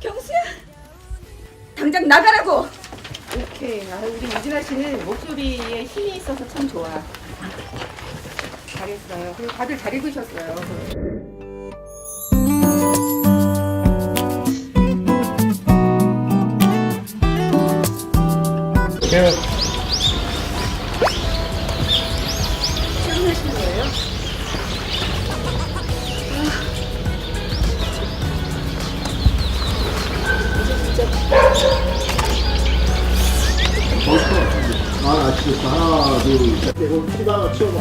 경수야 당장 나가라고 오케이. 아, 우리 이진아 씨는 목소리에 힘이 있어서 참 좋아. 잘했어요. 그리고 다들 잘 읽으셨어요. 출근 치웠어. 하나, 둘, 셋. 이거 치워봐.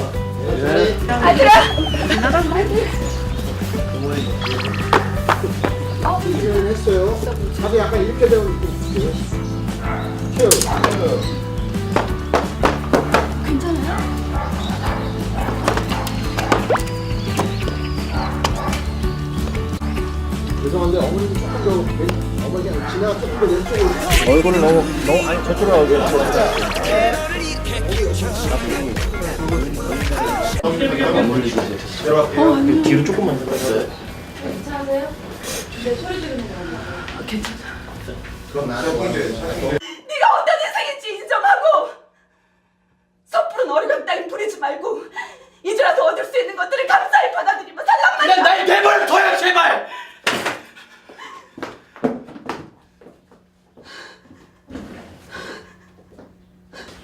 아들아. 죄송한데 어머님 조금 더 왼- 어머니가 지나 조금 더 왼쪽으로 얼굴을 너무 너무 아니 저쪽으로 얼굴 뒤로 조금만 네가 어떤 인생인지 인정하고 섣부른 어리광 따윈 부리지 말고 이제라도 얻을 수 있는 것들을 감사히 받아들이며 살랑만 그냥 날 내버려 둬요 제발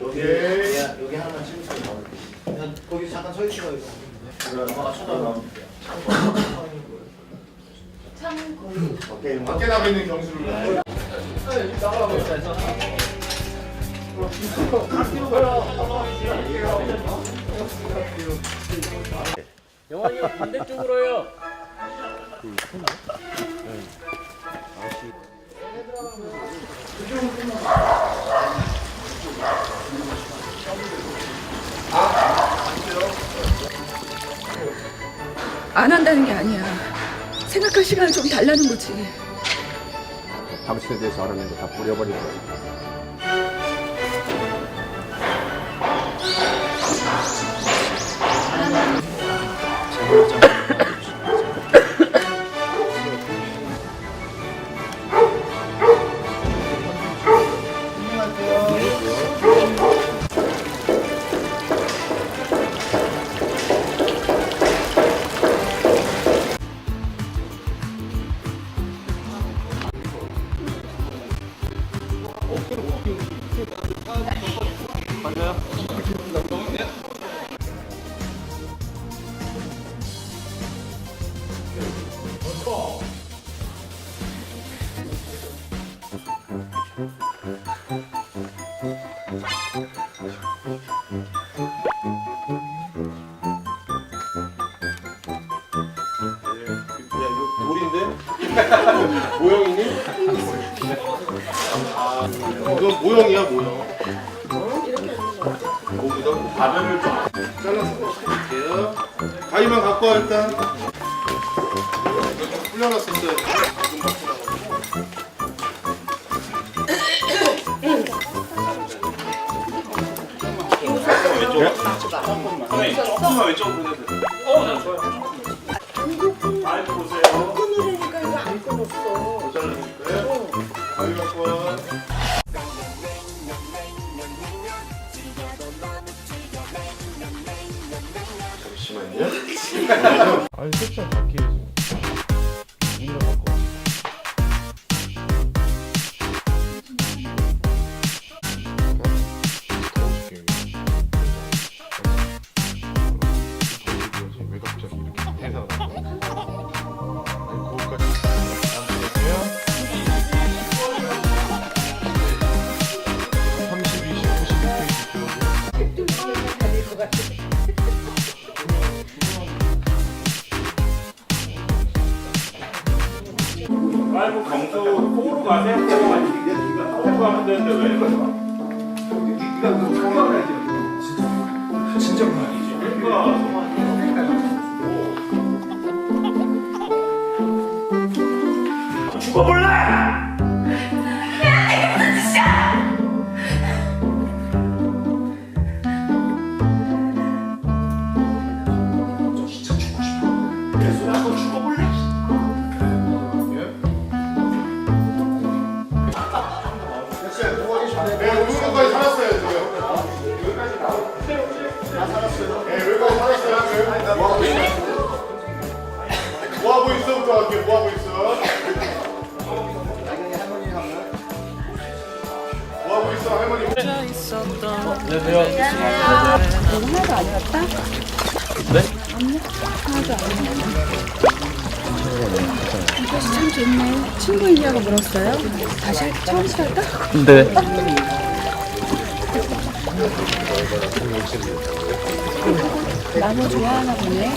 여기 여기 하나 찍으세요 그냥 거기 잠깐 서 있어요 엄마가 쳐다보면 오케이. 밖에 나가 있는 경수를. 영환이 형 반대쪽으로요 안 한다는 게 아니야. 생각할 시간을 좀 달라는 거지. 당신에 대해서 알아낸 거 다 뿌려버리고 돌 이건 모형이야, 모형. 거기다 바늘을 좀 잘라서 넣을게요. 가위만 갖고 와, 일단. 이거 좀 불려놨었어요. 지금 갖고 나가고. 조금만 왼쪽으로 보내세요 어 나 좋아요 아니 섹션 바뀌어 문이 아이고 경수 속으로 가세요. 속으로 가면 되는데 왜 진짜 아니지 그러니까 죽어볼래? 계속 한번 죽어볼래? 뭐 하고 있어? 뭐 하고 있어부터 할게. 뭐 하고 있어? 뭐 하고 있어, 할머니? 참 좋네. 친구이냐고 물었어요. 다시 처음 시작할까? 네. 나무 좋아하나 보네.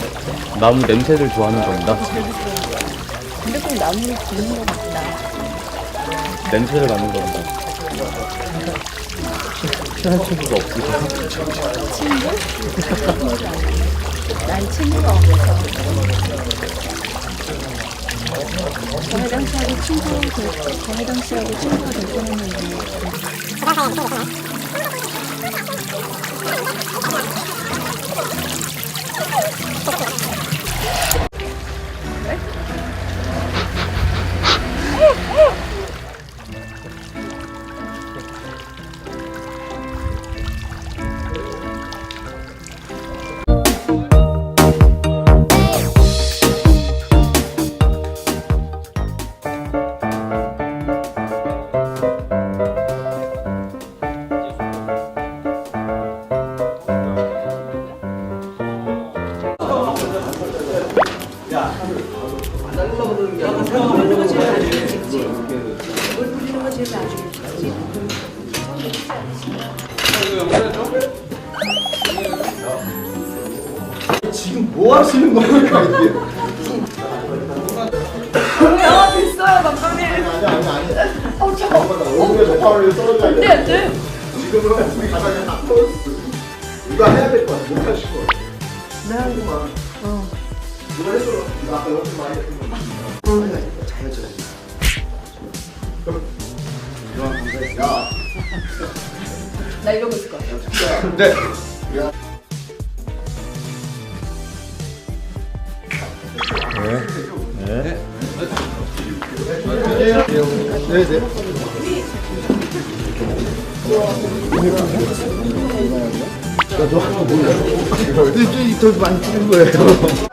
나무 냄새를 좋아하는 겁니다. 근데 꼭 나무를 기는 것 같다. 냄새를 맡는 겁니다. 친한 친구가 없으세요? 난 친구가 없어서. 정혜당 씨하고 친구, 될- 정혜당 씨하고 친구가 될 뻔했는데. 지금 뭐 하시는 겁니까 이게? 아 됐어요 감독님. 아니, 아니, 아니. 어 저거. 얼굴에 저파를 떨어져야 안돼 돼. 안돼. 지금은 우리 딱 떨어졌어. 이거 해야 될것 같아. 못 하실 것 같아. 네, 하구만. 어. 누가 해줘. 이거 아까 연습 많이 했던 거. 잘해줘. 야, 나 이러고 있을 거야. 네. 네, 네. 더 많이 찍은 거예요.